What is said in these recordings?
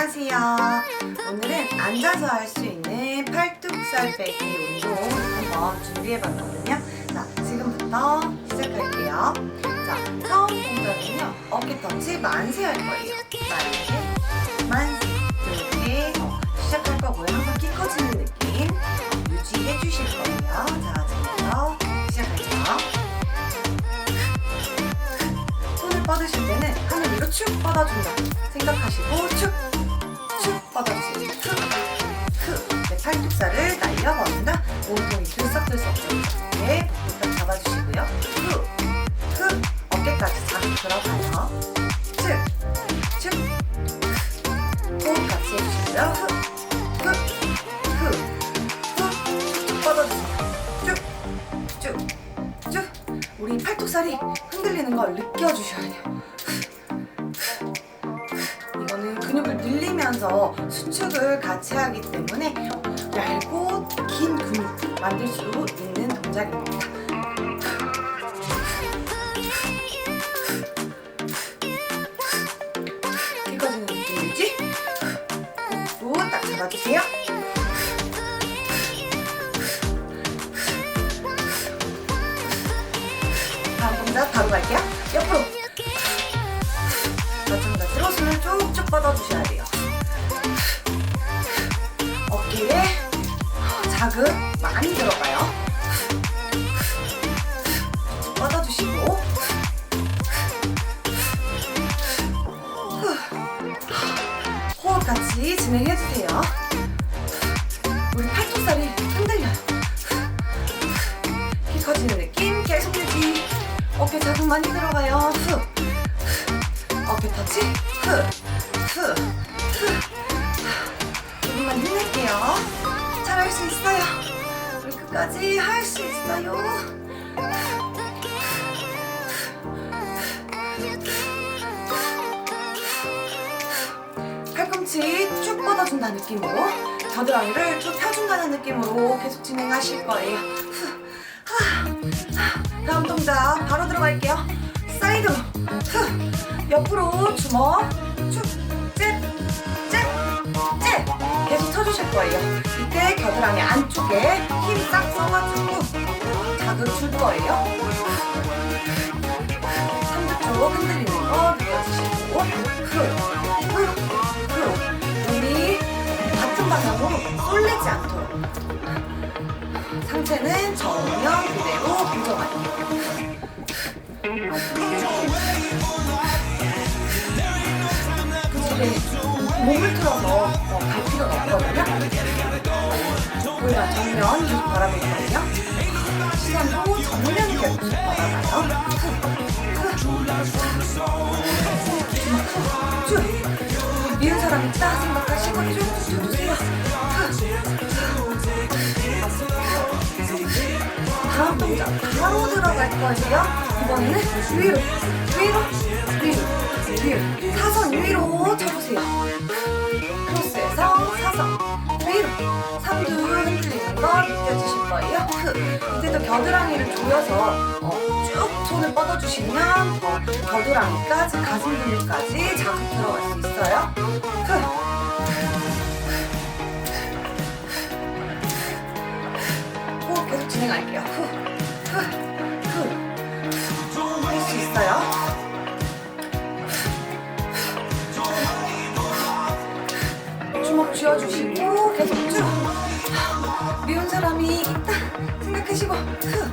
안녕하세요. 오늘은 앉아서 할 수 있는 팔뚝살 빼기 운동 한번 준비해봤거든요. 자, 지금부터 시작할게요. 자, 처음 동작은요. 어깨 터치 만세 할 거예요. 만세, 만세. 이렇게 어, 시작할 거고요. 항상 키 커지는 느낌 유지해 주실 거예요. 자, 지금부터 시작할게요. 손을 뻗으실 때는 하늘 위로 축 뻗어준다 생각하시고 축, 축 뻗어주세요. 흑, 흑. 네, 팔뚝살을 날려버린다. 몸통이 들썩들썩 이렇게 복부 잡아주시고요. 흑, 흑. 어깨까지 자극 들어가요. 축, 축, 흑. 호흡 같이 해주시고요. 흑, 흑, 흑, 흑. 쭉 뻗어주세요. 쭉, 쭉, 쭉. 우리 팔뚝살이 흔들리는 걸 느껴주셔야 돼요. 늘리면서 수축을 같이 하기 때문에 얇고 긴 근육 만들 수 있는 동작입니다. 이거지는 느낌이지? 또딱 잡아주세요. 다음 동작 바로 갈게요. 옆으로. 마찬가지로 손을 쭉쭉 뻗어주셔야 돼요. 같이 진행해주세요. 우리 팔뚝살이 흔들려요. 키 커지는 느낌 계속 유지. 어깨 자극 많이 들어가요. 후. 어깨 터치. 후. 후. 후. 조금만 힘낼게요. 잘할 수 있어요. 우리 끝까지 할 수 있어요. 쭉 뻗어준다는 느낌으로 겨드랑이를 쭉 펴준다는 느낌으로 계속 진행하실 거예요. 다음 동작 바로 들어갈게요. 사이드로 후. 옆으로 주먹 거예요. 이때 겨드랑이 안쪽에 힘 싹 써가지고 자극 줄 거예요. 쏠리지 않도록 상체는 정면 그대로. 그집에 몸을 틀어서 어, 갈 필요는 없거든요. 우리가 정면 계속 바라보고 있거든요. 시선도 정면 계속 바라봐요. 쭉 미운 사람 있다 생각하시고 쭉 바로 들어갈 거예요. 이번에는 위로, 위로, 위로, 위로. 사선 위로 쳐보세요. 크로스에서 사선 위로. 삼두 흔들리는 거 느껴지실 거예요. 크. 이제도 겨드랑이를 조여서 어, 쭉 손을 뻗어주시면 어, 겨드랑이까지 가슴 근육까지 자극 들어갈 수 있어요. 크. 진행할게요. 후. 할 수 있어요. 주먹 쥐어주시고 계속 쭉. 미운 사람이 있다 생각하시고 후.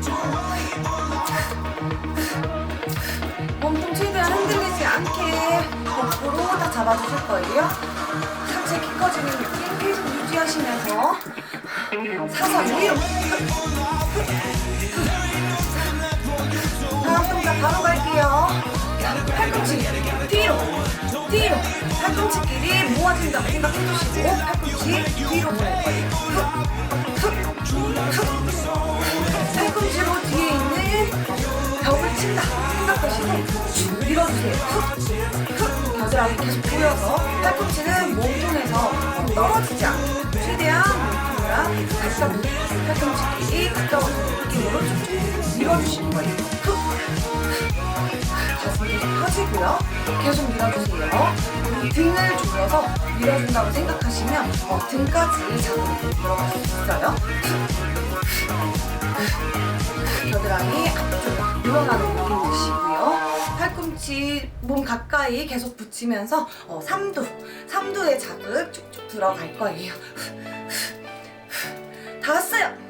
몸통 최대한 흔들리지 않게 거꾸로 딱 잡아주실 거예요. 상체 키 커지는 느낌 계속 유지하시면서 사선 위로 모아진다고 생각해주시고 팔꿈치 뒤로 보낼 거예요. 팔꿈치로 뒤에 있는 벽을 친다 생각하시고 쭉 밀어주세요 흑, 흑. 겨드랑이 계속 보여서 팔꿈치는 몸통에서 떨어지지 최대한 몸통이랑 가까운 팔꿈치끼리 가까운 느낌으로 쭉쭉 밀어주시는 거예요 흑. 계속 펴지고요. 계속 밀어주세요. 등을 조여서 밀어준다고 생각하시면 어, 등까지 자극이 들어갈 수 있어요. 겨드랑이 앞쪽 늘어나는 느낌 드시고요. 팔꿈치 몸 가까이 계속 붙이면서 어, 3두, 3두의 자극 쭉쭉 들어갈 거예요. 다 왔어요.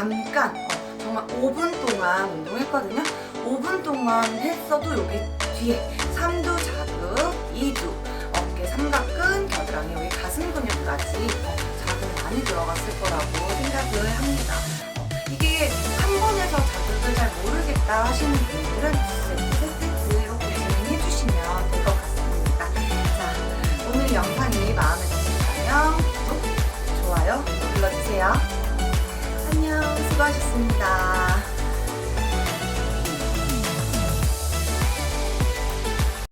잠깐 어, 정말 5분 동안 운동했거든요. 5분 동안 했어도 여기 뒤에 3두 자극, 2두 어깨 삼각근, 겨드랑이 여기 가슴 근육까지 어, 자극이 많이 들어갔을 거라고 생각을 합니다. 어, 이게 한 번에서 자극을 잘 모르겠다 하시는 분들은